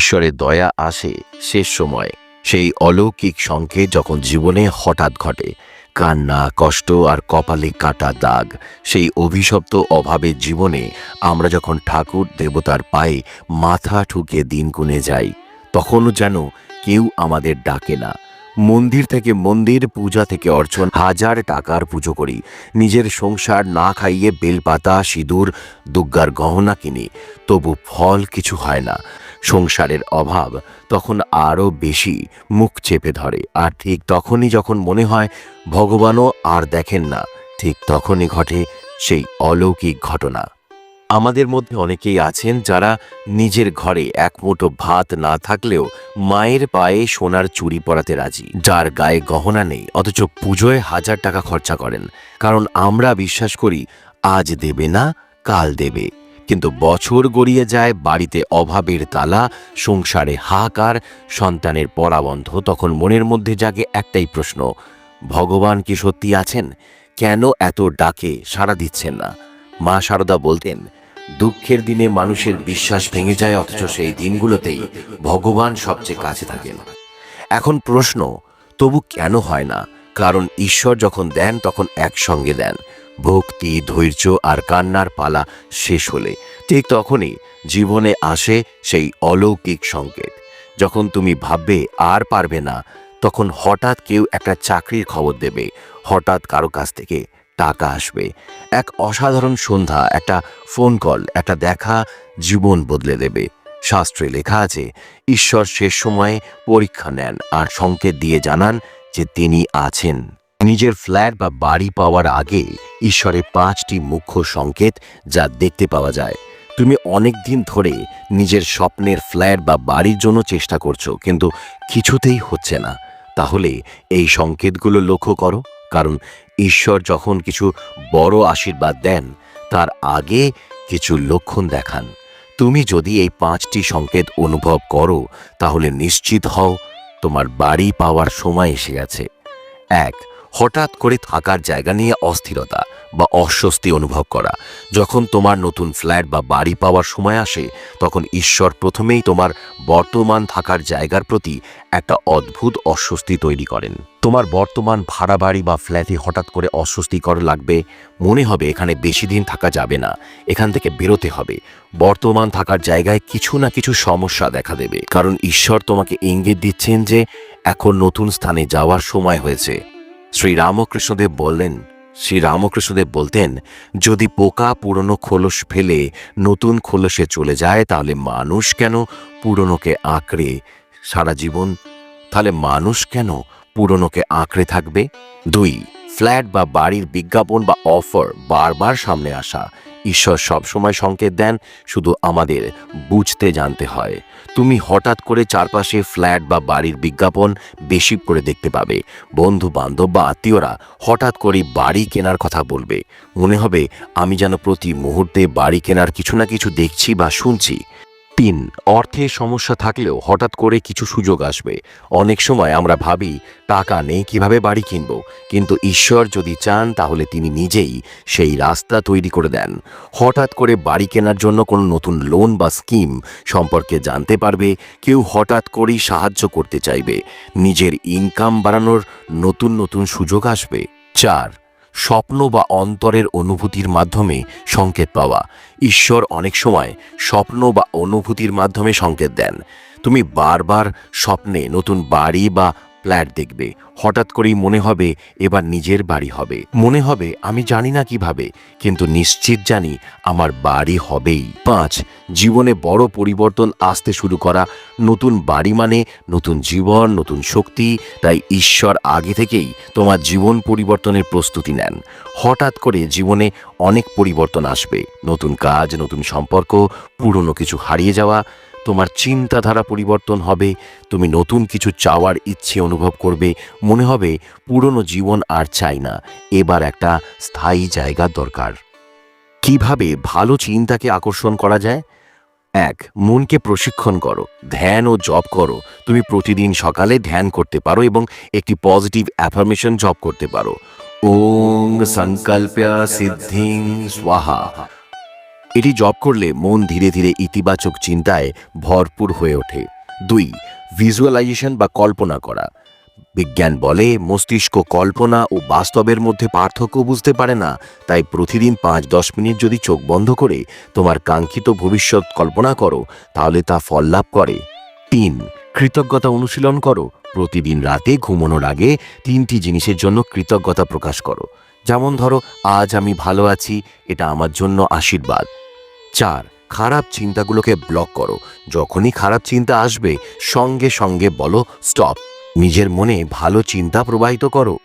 ঈশ্বরের দয়া আসে শেষ সময়। সেই অলৌকিক সংকেত যখন জীবনে হঠাৎ ঘটে, কান্না, কষ্ট আর কপালে কাটা দাগ, সেই অভিশপ্ত অভাবের জীবনে আমরা যখন ঠাকুর দেবতার পায়ে মাথা ঠুকে দিন গুনে যাই, তখনও যেন কেউ আমাদের ডাকে না। মন্দির থেকে মন্দির, পূজা থেকে অর্চন, হাজার টাকার পুজো করি, নিজের সংসার না খাইয়ে বেলপাতা, সিঁদুর দুর্গার গহনা কিনি, তবু ফল কিছু হয় না। সংসারের অভাব তখন আরও বেশি মুখ চেপে ধরে। আর ঠিক তখনই যখন মনে হয় ভগবানও আর দেখেন না, ঠিক তখনই ঘটে সেই অলৌকিক ঘটনা। আমাদের মধ্যে অনেকেই আছেন যারা নিজের ঘরে এক মুঠো ভাত না থাকলেও মায়ের পায়ে সোনার চুরি পরাতে রাজি, যার গায়ে গহনা নেই, অথচ পুজোয় হাজার টাকা খরচা করেন। কারণ আমরা বিশ্বাস করি, আজ দেবে না, কাল দেবে। কিন্তু বছর গড়িয়ে যায় বাড়িতে অভাবের তালা, সংসারে হাহাকার, সন্তানের পরাবন্ধ, তখন মনের মধ্যে জাগে একটাই প্রশ্ন, ভগবান কি সত্যি আছেন? কেন এত ডাকে সাড়া দিচ্ছেন না? মা সারদা বলতেন, দুঃখের দিনে মানুষের বিশ্বাস ভেঙে যায় অথচ সেই দিনগুলোতেই ভগবান সবচেয়ে কাছে থাকেন। এখন প্রশ্ন, তবু কেন হয় না? কারণ ঈশ্বর যখন দেন, তখন একসঙ্গে দেন। ভক্তি, ধৈর্য আর কান্নার পালা শেষ হলে। ঠিক তখনই জীবনে আসে সেই অলৌকিক সংকেত। যখন তুমি ভাববে আর পারবে না, তখন হঠাৎ কেউ একটা চাকরির খবর দেবে। হঠাৎ কারও কাছ থেকে টাকা আসবে। এক অসাধারণ সন্ধ্যা, একটা ফোন কল একটা দেখা জীবন বদলে দেবে। শাস্ত্রে লেখা আছে, ঈশ্বর শেষ সময়ে পরীক্ষা নেন আর সংকেত দিয়ে জানান যে তিনি আছেন। নিজের ফ্ল্যাট বা বাড়ি পাওয়ার আগে ঈশ্বরের পাঁচটি মুখ্য সংকেত যা দেখতে পাওয়া যায়। তুমি অনেক দিন ধরে নিজের স্বপ্নের ফ্ল্যাট বা বাড়ির জন্য চেষ্টা করছ, কিন্তু কিছুতেই হচ্ছে না। তাহলে এই সংকেতগুলো লক্ষ্য করো, কারণ ঈশ্বর যখন কিছু বড় আশীর্বাদ দেন, তার আগে কিছু লক্ষণ দেখান। তুমি যদি এই পাঁচটি সংকেত অনুভব করো, তাহলে নিশ্চিত হও তোমার বাড়ি পাওয়ার সময় এসে গেছে। এক হঠাৎ করে থাকার জায়গা নিয়ে অস্থিরতা বা অস্বস্তি অনুভব করা। যখন তোমার নতুন ফ্ল্যাট বা বাড়ি পাওয়ার সময় আসে, তখন ঈশ্বর প্রথমেই তোমার বর্তমান থাকার জায়গার প্রতি একটা অদ্ভুত অস্বস্তি তৈরি করেন। তোমার বর্তমান ভাড়া বাড়ি বা ফ্ল্যাটে হঠাৎ করে অস্বস্তিকর লাগবে, মনে হবে এখানে বেশি দিন থাকা যাবে না, এখান থেকে বেরোতে হবে। বর্তমান থাকার জায়গায় কিছু না কিছু সমস্যা দেখা দেবে, কারণ ঈশ্বর তোমাকে ইঙ্গিত দিচ্ছেন যে এখন নতুন স্থানে যাওয়ার সময় হয়েছে। শ্রী রামকৃষ্ণদেব বললেন শ্রী রামকৃষ্ণদেব বলতেন, যদি পোকা পুরনো খোলস ফেলে নতুন খোলসে চলে যায়, তাহলে মানুষ কেন পুরনোকে আঁকড়ে সারা জীবন? তাহলে মানুষ কেন পুরনোকে আঁকড়ে থাকবে? দুই, ফ্ল্যাট বা বাড়ির বিজ্ঞাপন বা অফার বারবার সামনে আসা। ঈশ্বর সবসময় সংকেত দেন, শুধু আমাদের বুঝতে জানতে হয়। তুমি হঠাৎ করে চারপাশে ফ্ল্যাট বা বাড়ির বিজ্ঞাপন বেশি করে দেখতে পাবে। বন্ধু বান্ধব বা আত্মীয়রা হঠাৎ করে বাড়ি কেনার কথা বলবে। মনে হবে আমি যেন প্রতি মুহূর্তে বাড়ি কেনার কিছু না কিছু দেখছি বা শুনছি। তিন, অর্থে সমস্যা থাকলেও হঠাৎ করে কিছু সুযোগ আসবে। অনেক সময় আমরা ভাবি, টাকা নেই কীভাবে বাড়ি কিনব? কিন্তু ঈশ্বর যদি চান, তাহলে তিনি নিজেই সেই রাস্তা তৈরি করে দেন। হঠাৎ করে বাড়ি কেনার জন্য কোনো নতুন লোন বা স্কিম সম্পর্কে জানতে পারবে, কেউ হঠাৎ করেই সাহায্য করতে চাইবে। নিজের ইনকাম বাড়ানোর নতুন নতুন সুযোগ আসবে। চার স্বপ্ন বা অন্তরের অনুভূতির মাধ্যমে সংকেত পাওয়া। ঈশ্বর অনেক সময় স্বপ্ন বা অনুভূতির মাধ্যমে সংকেত দেন। তুমি বারবার স্বপ্নে নতুন বাড়ি বা ফ্ল্যাট দেখবে। হঠাৎ করেই মনে হবে এবার নিজের বাড়ি হবে। মনে হবে, আমি জানি না কীভাবে, কিন্তু নিশ্চিত জানি আমার বাড়ি হবেই। পাঁচ, জীবনে বড় পরিবর্তন আসতে শুরু করা, নতুন বাড়ি মানে নতুন জীবন, নতুন শক্তি, তাই ঈশ্বর আগে থেকেই তোমার জীবন পরিবর্তনের প্রস্তুতি নেন। হঠাৎ করে জীবনে অনেক পরিবর্তন আসবে। নতুন কাজ, নতুন সম্পর্ক, পুরনো কিছু হারিয়ে যাওয়া তোমার চিন্তাধারা পরিবর্তন হবে, তুমি নতুন কিছু চাওয়ার ইচ্ছে অনুভব করবে, মনে হবে পুরনো জীবন আর চাই না, এবার একটা স্থায়ী জায়গা দরকার। কীভাবে ভালো চিন্তাকে আকর্ষণ করা যায়? এক, মনকে প্রশিক্ষণ করো, ধ্যান ও জব করো, তুমি প্রতিদিন সকালে ধ্যান করতে পারো এবং একটি পজিটিভ অ্যাফার্মেশন জব করতে পারো। ওং সংকল্প সিদ্ধিং স্বাহা। এটি জপ করলে মন ধীরে ধীরে ইতিবাচক চিন্তায় ভরপুর হয়ে ওঠে। দুই ভিজুয়ালাইজেশন বা কল্পনা করা। বিজ্ঞান বলে মস্তিষ্ক কল্পনা ও বাস্তবের মধ্যে পার্থক্য বুঝতে পারে না, তাই প্রতিদিন পাঁচ দশ মিনিট যদি চোখ বন্ধ করে তোমার কাঙ্ক্ষিত ভবিষ্যৎ কল্পনা করো, তাহলে তা ফল লাভ করে। তিন, কৃতজ্ঞতা অনুশীলন করো। প্রতিদিন রাতে ঘুমানোর আগে তিনটি জিনিসের জন্য কৃতজ্ঞতা প্রকাশ করো। যেমন ধরো, আজ আমি ভালো আছি, এটা আমার জন্য আশীর্বাদ। চার, খারাপ চিন্তাগুলোকে ব্লক করো। যখনই খারাপ চিন্তা আসবে, সঙ্গে সঙ্গে বলো স্টপ নিজের মনে ভালো চিন্তা প্রবাহিত করো।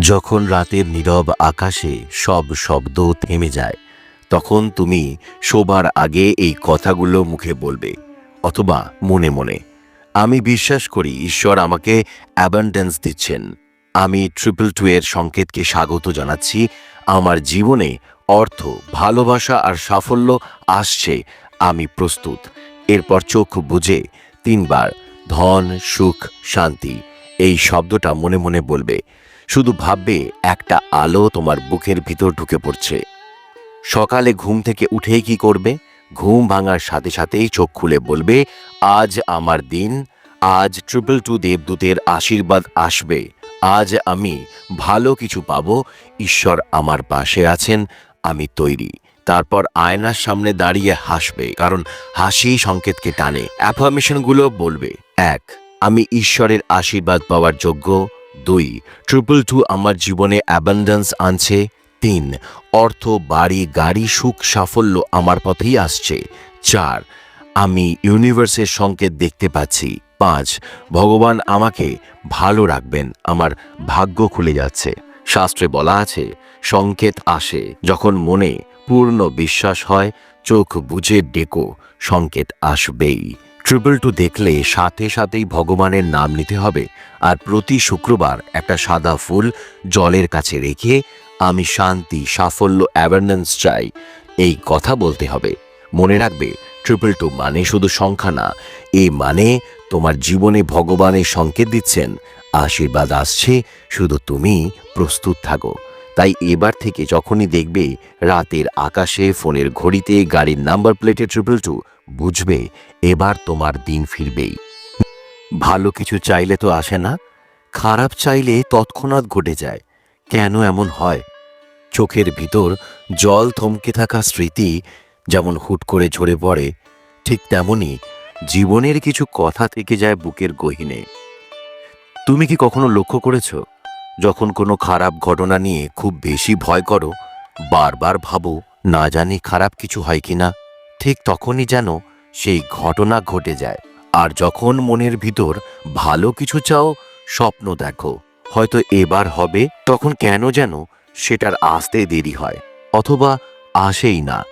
যখন রাতের নীরব আকাশে সব শব্দ থেমে যায়, তখন তুমি শোবার আগে এই কথাগুলো মুখে বলবে, অথবা মনে মনে। আমি বিশ্বাস করি ঈশ্বর আমাকে অ্যাবান্ডেন্স দিচ্ছেন। আমি ট্রিপল টু এর সংকেতকে স্বাগত জানাচ্ছি। আমার জীবনে অর্থ, ভালোবাসা আর সাফল্য আসছে। আমি প্রস্তুত। এরপর চোখ বুঝে তিনবার ধন, সুখ, শান্তি এই শব্দটা মনে মনে বলবে। শুধু ভাববে একটা আলো তোমার বুকের ভিতর ঢুকে পড়ছে। সকালে ঘুম থেকে উঠেই কি করবে? ঘুম ভাঙার সাথে সাথেই চোখ খুলে বলবে, আজ আমার দিন, আজ ট্রিপল টু দেবদূতের আশীর্বাদ আসবে, আজ আমি ভালো কিছু পাবো, ঈশ্বর আমার পাশে আছেন, আমি তৈরি। তারপর আয়নার সামনে দাঁড়িয়ে হাসবে, কারণ হাসি সংকেতকে টানে। অ্যাফার্মেশনগুলো বলবে, এক, আমি ঈশ্বরের আশীর্বাদ পাওয়ার যোগ্য। দুই, ট্রিপল টু আমার জীবনে অ্যাবান্ডেন্স আনছে। তিন, অর্থ, বাড়ি, গাড়ি, সুখ, সাফল্য আমার পথেই আসছে। চার, আমি ইউনিভার্সের সংকেত দেখতে পাচ্ছি। পাঁচ, ভগবান আমাকে ভালো রাখবেন, আমার ভাগ্য খুলে যাচ্ছে। শাস্ত্রে বলা আছে সংকেত আসে যখন মনে পূর্ণ বিশ্বাস হয়, চোখ বুঝে ডেকো সংকেত আসবেই। ট্রিপল টু দেখলে সাথে সাথেই ভগবানের নাম নিতে হবে, আর প্রতি শুক্রবার একটা সাদা ফুল জলের কাছে রেখে আমি শান্তি, সাফল্য অ্যাওয়ারনেন্স চাই। এই কথা বলতে হবে। মনে রাখবে ট্রিপল টু মানে শুধু সংখ্যা না। এই মানে তোমার জীবনে ভগবানের সংকেত দিচ্ছেন। আশীর্বাদ আসছে, শুধু তুমি প্রস্তুত থাকো। তাই এবার থেকে যখনই দেখবে রাতের আকাশে, ফোনের ঘড়িতে, গাড়ির নাম্বার প্লেটে ট্রিপল টু বুঝবে এবার তোমার দিন ফিরবেই। ভালো কিছু চাইলে তো আসে না। খারাপ চাইলে তৎক্ষণাৎ ঘটে যায়। কেন এমন হয়? চোখের ভিতর জল থমকে থাকা স্মৃতি যেমন হুট করে ঝরে পড়ে, ঠিক তেমনি জীবনের কিছু কথা থেকে যায় বুকের গহিনে। তুমি কি কখনো লক্ষ্য করেছ, যখন কোনো খারাপ ঘটনা নিয়ে খুব বেশি ভয় করো, বারবার ভাবো না জানি খারাপ কিছু হয় কিনা? ঠিক তখনই যেন সেই ঘটনা ঘটে যায়। আর যখন মনের ভিতর ভালো কিছু চাও, স্বপ্ন দেখো। হয়তো এবার হবে, তখন কেন যেন সেটার আসতে দেরি হয়, অথবা আসেই না।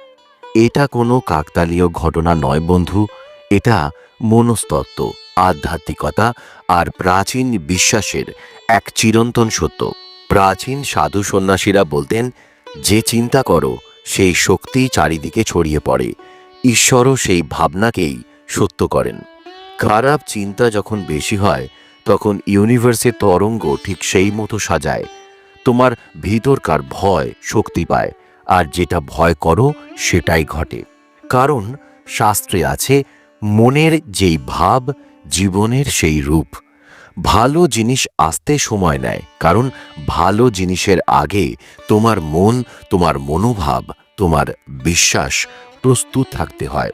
এটা কোনো কাকতালীয় ঘটনা নয় বন্ধু, এটা মনস্তত্ত্ব, আধ্যাত্মিকতা আর প্রাচীন বিশ্বাসের এক চিরন্তন সত্য। প্রাচীন সাধু সন্ন্যাসীরা বলতেন, যে চিন্তা করো, সেই শক্তি চারিদিকে ছড়িয়ে পড়ে, ঈশ্বরও সেই ভাবনাকেই সত্য করেন। খারাপ চিন্তা যখন বেশি হয় তখন ইউনিভার্সের তরঙ্গ ঠিক সেই মতো সাজায়। তোমার ভিতরকার ভয় শক্তি পায়, আর যেটা ভয় করো সেটাই ঘটে। কারণ শাস্ত্রে আছে, মনের যেই ভাব, জীবনের সেই রূপ। ভালো জিনিস আসতে সময় নেয়, কারণ ভালো জিনিসের আগে তোমার মন, তোমার মনোভাব, তোমার বিশ্বাস প্রস্তুত থাকতে হয়।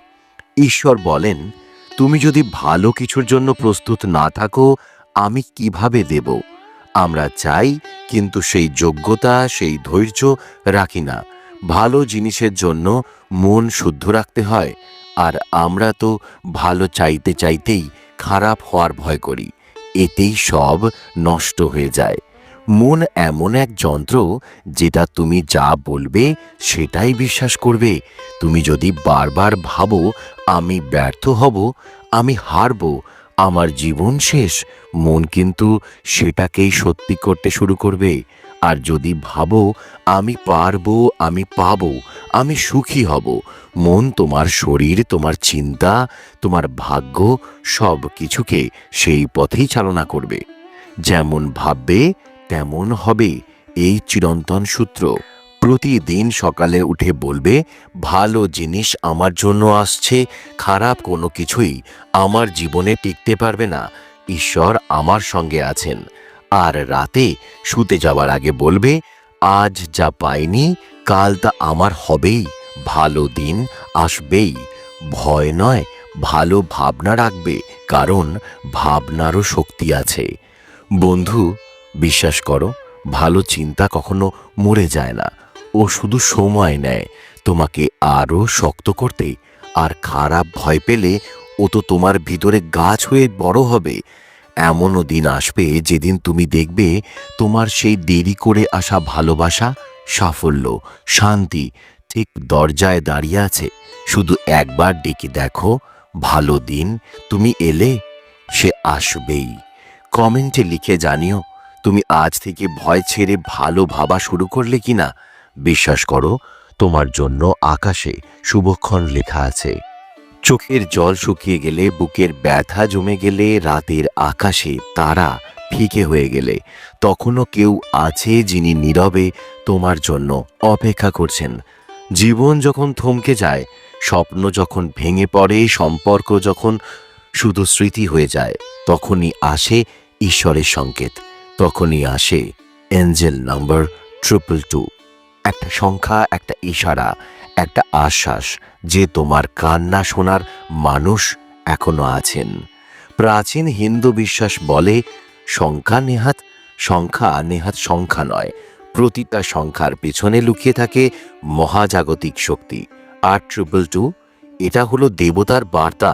ঈশ্বর বলেন, তুমি যদি ভালো কিছুর জন্য প্রস্তুত না থাকো আমি কীভাবে দেব? আমরা চাই, কিন্তু সেই যোগ্যতা, সেই ধৈর্য রাখি না। ভালো জিনিসের জন্য মন শুদ্ধ রাখতে হয়, আর আমরা তো ভালো চাইতে চাইতেই খারাপ হওয়ার ভয় করি, এতেই সব নষ্ট হয়ে যায়। মন এমন এক যন্ত্র, যেটা তুমি যা বলবে সেটাই বিশ্বাস করবে। তুমি যদি বারবার ভাবো, আমি ব্যর্থ হব, আমি হারব আমার জীবন শেষ, মন কিন্তু সেটাকেই সত্যি করতে শুরু করবে। আর যদি ভাবো, আমি পারব, আমি পাবো, আমি সুখী হব। মন তোমার শরীর, তোমার চিন্তা, তোমার ভাগ্য সব কিছুকে সেই পথেই চালনা করবে। যেমন ভাববে, তেমন হবে, এই চিরন্তন সূত্র। প্রতিদিন সকালে উঠে বলবে, ভালো জিনিস আমার জন্য আসছে, খারাপ কোনো কিছুই আমার জীবনে টিকতে পারবে না, ঈশ্বর আমার সঙ্গে আছেন। আর রাতে শুতে যাওয়ার আগে বলবে, আজ যা পাইনি, কাল তা আমার হবেই, ভালো দিন আসবেই। ভয় নয়, ভালো ভাবনা রাখবে, কারণ ভাবনারও শক্তি আছে। বন্ধু, বিশ্বাস করো, ভালো চিন্তা কখনো মরে যায় না। ও শুধু সময় নেয়। তোমাকে আরও শক্ত করতে। আর খারাপ ভয় পেলে ও তো তোমার ভিতরে গাছ হয়ে বড় হবে। এমনও দিন আসবে যেদিন তুমি দেখবে তোমার সেই দেরি করে আসা ভালোবাসা, সাফল্য, শান্তি ঠিক দরজায় দাঁড়িয়ে আছে। শুধু একবার ডেকে দেখো, ভালো দিন তুমি এলে, সে আসবেই। কমেন্টে লিখে জানিও, তুমি আজ থেকে ভয় ছেড়ে ভালো ভাবা শুরু করলে কিনা? বিশ্বাস করো, তোমার জন্য আকাশে শুভক্ষণ লেখা আছে। চোখের জল শুকিয়ে গেলে, বুকের ব্যথা জমে গেলে, রাতের আকাশে তারা ফিকে হয়ে গেলে। তখনও কেউ আছে যিনি নীরবে তোমার জন্য অপেক্ষা করছেন। জীবন যখন থমকে যায়, স্বপ্ন যখন ভেঙে পড়ে, সম্পর্ক যখন শুধু স্মৃতি হয়ে যায়, তখনই আসে ঈশ্বরের সংকেত, তখনই আসে এঞ্জেল নাম্বার ট্রিপল টু। একটা সংখ্যা, একটা ইশারা, একটা আশ্বাস যে তোমার কান্না শোনার মানুষ এখনও আছেন। প্রাচীন হিন্দু বিশ্বাস বলে, সংখ্যা নেহাত সংখ্যা নেহাত সংখ্যা নয়, প্রতিটা সংখ্যার পেছনে লুকিয়ে থাকে মহাজাগতিক শক্তি। আট ট্রিপল টু, এটা হলো দেবতার বার্তা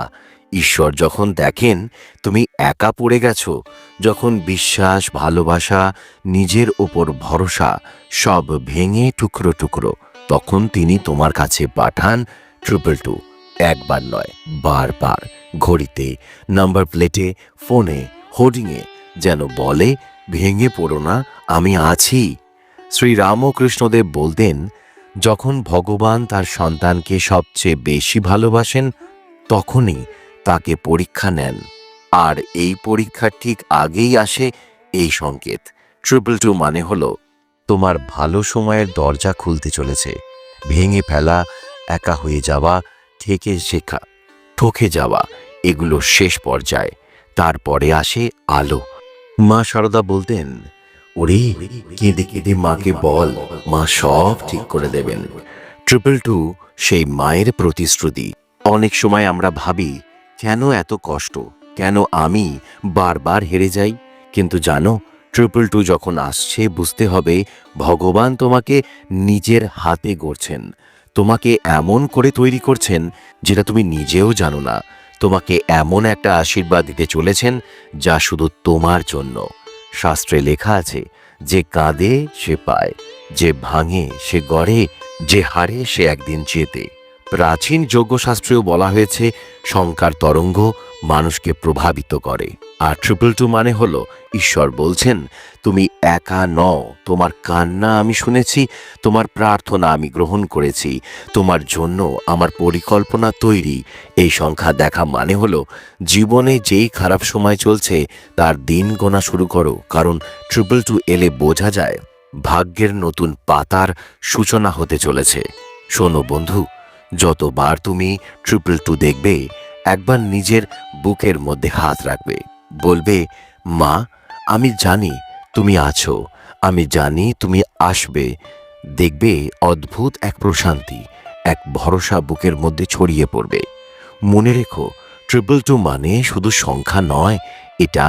ঈশ্বর যখন দেখেন, তুমি একা পড়ে গেছো, যখন বিশ্বাস, ভালোবাসা, নিজের ওপর ভরসা সব ভেঙে টুকরো টুকরো, তখন তিনি তোমার কাছে পাঠান ট্রিপল টু একবার নয়, বারবার, ঘড়িতে নাম্বার প্লেটে ফোনে হোর্ডিংয়ে যেন বলে, ভেঙে পড়ো না, আমি আছি। শ্রী রামকৃষ্ণদেব বলতেন, যখন ভগবান তার সন্তানকে সবচেয়ে বেশি ভালোবাসেন, তখনই তাকে পরীক্ষা নেন। আর এই পরীক্ষার ঠিক আগেই আসে এই সংকেত। ট্রিপল টু মানে হলো, তোমার ভালো সময়ের দরজা খুলতে চলেছে। ভেঙে ফেলা, একা হয়ে যাওয়া থেকে শেখা, ঠকে যাওয়া, এগুলো শেষ পর্যায়ে। তারপরে আসে আলো। মা সারদা বলতেন, ওরে, কেঁদে কেঁদে মাকে বল, মা সব ঠিক করে দেবেন। ট্রিপল টু সেই মায়ের প্রতিশ্রুতি। অনেক সময় আমরা ভাবি কেন এত কষ্ট? কেন আমি বারবার হেরে যাই? কিন্তু জানো, ট্রিপল টু যখন আসছে, বুঝতে হবে ভগবান তোমাকে নিজের হাতে গড়ছেন। তোমাকে এমন করে তৈরি করছেন যেটা তুমি নিজেও জানো না। তোমাকে এমন একটা আশীর্বাদ দিতে চলেছেন যা শুধু তোমার জন্য। শাস্ত্রে লেখা আছে, যে কাঁদে সে পায়, যে ভাঙে সে গড়ে, যে হারে সে একদিন জেতে। প্রাচীন যজ্ঞশাস্ত্রেও বলা হয়েছে, শঙ্কার তরঙ্গ মানুষকে প্রভাবিত করে। আর ট্রিপল টু মানে হলো, ঈশ্বর বলছেন, তুমি একা নও, তোমার কান্না আমি শুনেছি, তোমার প্রার্থনা আমি গ্রহণ করেছি, তোমার জন্য আমার পরিকল্পনা তৈরি। এই সংখ্যা দেখা মানে হলো, জীবনে যেই খারাপ সময় চলছে, তার দিন গোনা শুরু করো। কারণ ট্রিপল টু এলে বোঝা যায়, ভাগ্যের নতুন পাতার সূচনা হতে চলেছে। শোনো বন্ধু যতবার তুমি ট্রিপল টু দেখবে, একবার নিজের বুকের মধ্যে হাত রাখবে। বলবে, মা, আমি জানি তুমি আছো, আমি জানি তুমি আসবে। দেখবে অদ্ভুত এক প্রশান্তি, এক ভরসা বুকের মধ্যে ছড়িয়ে পড়বে। মনে রেখো ট্রিপল টু মানে শুধু সংখ্যা নয়, এটা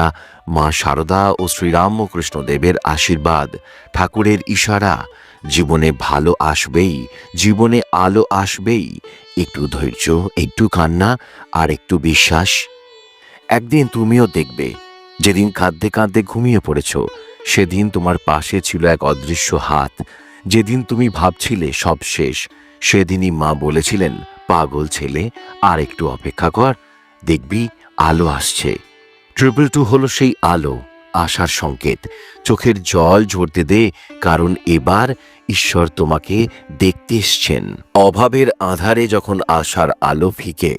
মা শারদা ও শ্রীরামকৃষ্ণ দেবের আশীর্বাদ, ঠাকুরের ইশারা, জীবনে ভালো আসবেই, জীবনে আলো আসবেই। একটু ধৈর্য, একটু কান্না, আর একটু বিশ্বাস। একদিন তুমিও দেখবে, যেদিন কাঁদতে কাঁদতে ঘুমিয়ে পড়েছ, সেদিন তোমার পাশে ছিল এক অদৃশ্য হাত। যেদিন তুমি ভাবছিলে সব শেষ, সেদিনই মা বলেছিলেন, পাগল ছেলে, আর একটু অপেক্ষা কর, দেখবি আলো আসছে। ট্রিপল টু হলো সেই আলো, আশার সংকেত। চোখের জল ঝরতে দে, কারণ এবার ঈশ্বর তোমাকে দেখতে এসছেন। অভাবের আধারে যখন আশার আলো ফিকে,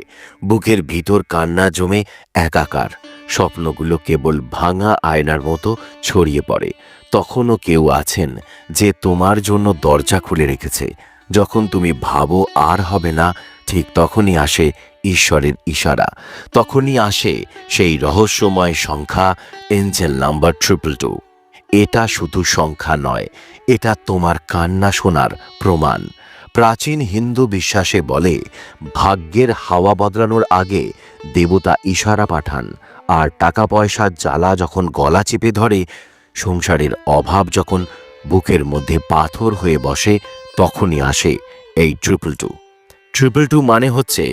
বুকের ভিতর কান্না জমে একাকার। স্বপ্নগুলো কেবল ভাঙা আয়নার মতো ছড়িয়ে পড়ে। তখনও কেউ আছেন যে তোমার জন্য দরজা খুলে রেখেছে। যখন তুমি ভাবো আর হবে না, ঠিক তখনই আসে ঈশ্বরের ইশারা। তখনই আসে সেই রহস্যময় সংখ্যা এঞ্জেল নাম্বার ট্রিপল টু। এটা শুধু সংখ্যা নয়, এটা তোমার কান্না শোনার প্রমাণ। প্রাচীন হিন্দু বিশ্বাসে বলে, ভাগ্যের হাওয়া বদলানোর আগে দেবতা ইশারা পাঠান, আর টাকা পয়সার জ্বালা যখন গলা চেপে ধরে, সংসারের অভাব যখন বুকের মধ্যে পাথর হয়ে বসে, তখনই আসে এই ট্রিপল টু। ট্রিপল টু মানে হচ্ছে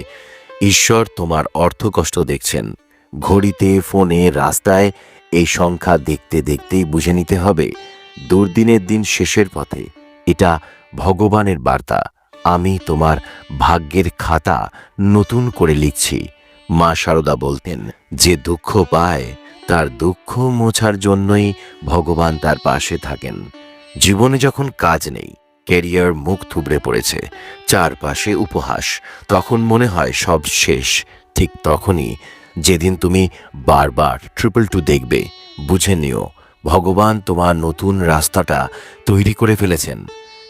ঈশ্বর তোমার অর্থকষ্ট দেখছেন। ঘড়িতে, ফোনে, রাস্তায় এই সংখ্যা দেখতে দেখতেই বুঝে নিতে হবে। দুর্দিনের দিন শেষের পথে। এটা ভগবানের বার্তা। আমি তোমার ভাগ্যের খাতা নতুন করে লিখছি। মা শারদা বলতেন, যে দুঃখ পায়, তার দুঃখ মোছার জন্যই ভগবান তার পাশে থাকেন। জীবনে যখন কাজ নেই ক্যারিয়ার মুখ থুবড়ে পড়েছে, চারপাশে উপহাস। তখন মনে হয় সব শেষ, ঠিক তখনই যেদিন তুমি বারবার ট্রিপল টু দেখবে, বুঝে নিও, ভগবান তোমার নতুন রাস্তাটা তৈরি করে ফেলেছেন।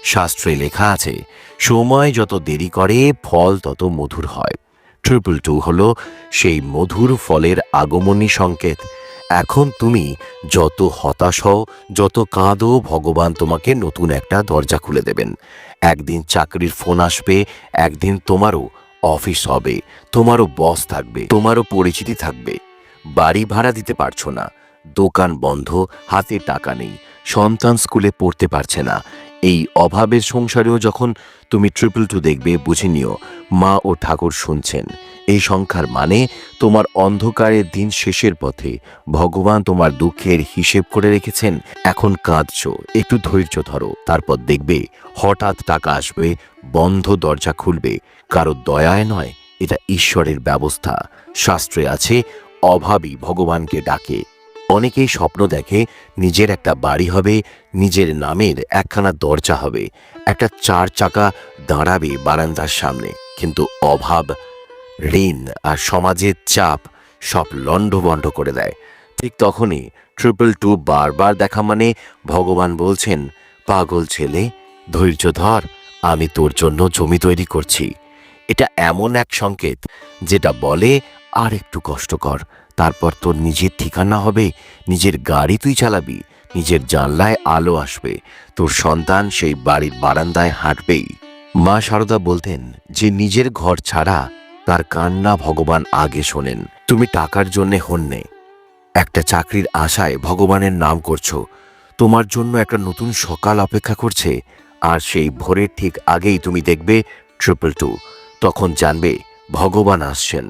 শাস্ত্রে লেখা আছে, সময় যত দেরি করে, ফল তত মধুর হয়। ট্রিপল টু হলো সেই মধুর ফলের আগমনী সংকেত এখন তুমি যত হতাশ হও, যত কাঁদো, ভগবান তোমাকে নতুন একটা দরজা খুলে দেবেন। একদিন চাকরির ফোন আসবে, একদিন তোমারও অফিস হবে, তোমারও বস থাকবে, তোমারও পরিচিতি থাকবে। বাড়ি ভাড়া দিতে পারছ না, দোকান বন্ধ, হাতে টাকা নেই, সন্তান স্কুলে পড়তে পারছে না এই অভাবের সংসারেও যখন তুমি ট্রিপল টু দেখবে, বুঝে নিও, মা ও ঠাকুর শুনছেন। এই সংখ্যার মানে তোমার অন্ধকারের দিন শেষের পথে ভগবান তোমার দুঃখের হিসেব করে রেখেছেন। এখন কাঁদছো, একটু ধৈর্য ধরো। তারপর দেখবে, হঠাৎ টাকা আসবে, বন্ধ দরজা খুলবে। কারও দয়ায় নয়, এটা ঈশ্বরের ব্যবস্থা। শাস্ত্রে আছে, অভাবী ভগবানকে ডাকে। অনেকেই স্বপ্ন দেখে নিজের একটা বাড়ি হবে, নিজের নামের একখানা দরজা হবে, একটা চার চাকা দাঁড়াবে বারান্দার সামনে। কিন্তু অভাব, ঋণ আর সমাজের চাপ সব লণ্ডভণ্ড করে দেয়। ঠিক তখনই ট্রিপল টু বারবার দেখা মানে ভগবান বলছেন, পাগল ছেলে, ধৈর্য ধর, আমি তোর জন্য জমি তৈরি করছি। এটা এমন এক সংকেত যেটা বলে, আর একটু কষ্ট কর। তারপর তোর নিজের ঠিকানা হবে, নিজের গাড়ি তুই চালাবি, নিজের জানলায় আলো আসবে, তোর সন্তান সেই বাড়ির বারান্দায় হাঁটবেই। মা শারদা বলতেন যে নিজের ঘর ছাড়া তার কান্না ভগবান আগে শোনেন, তুমি টাকার জন্যে হন্যে। একটা চাকরির আশায় ভগবানের নাম করছ, তোমার জন্য একটা নতুন সকাল অপেক্ষা করছে, আর সেই ভোরের ঠিক আগেই তুমি দেখবে ট্রিপল টু, তখন জানবে ভগবান আসছেন।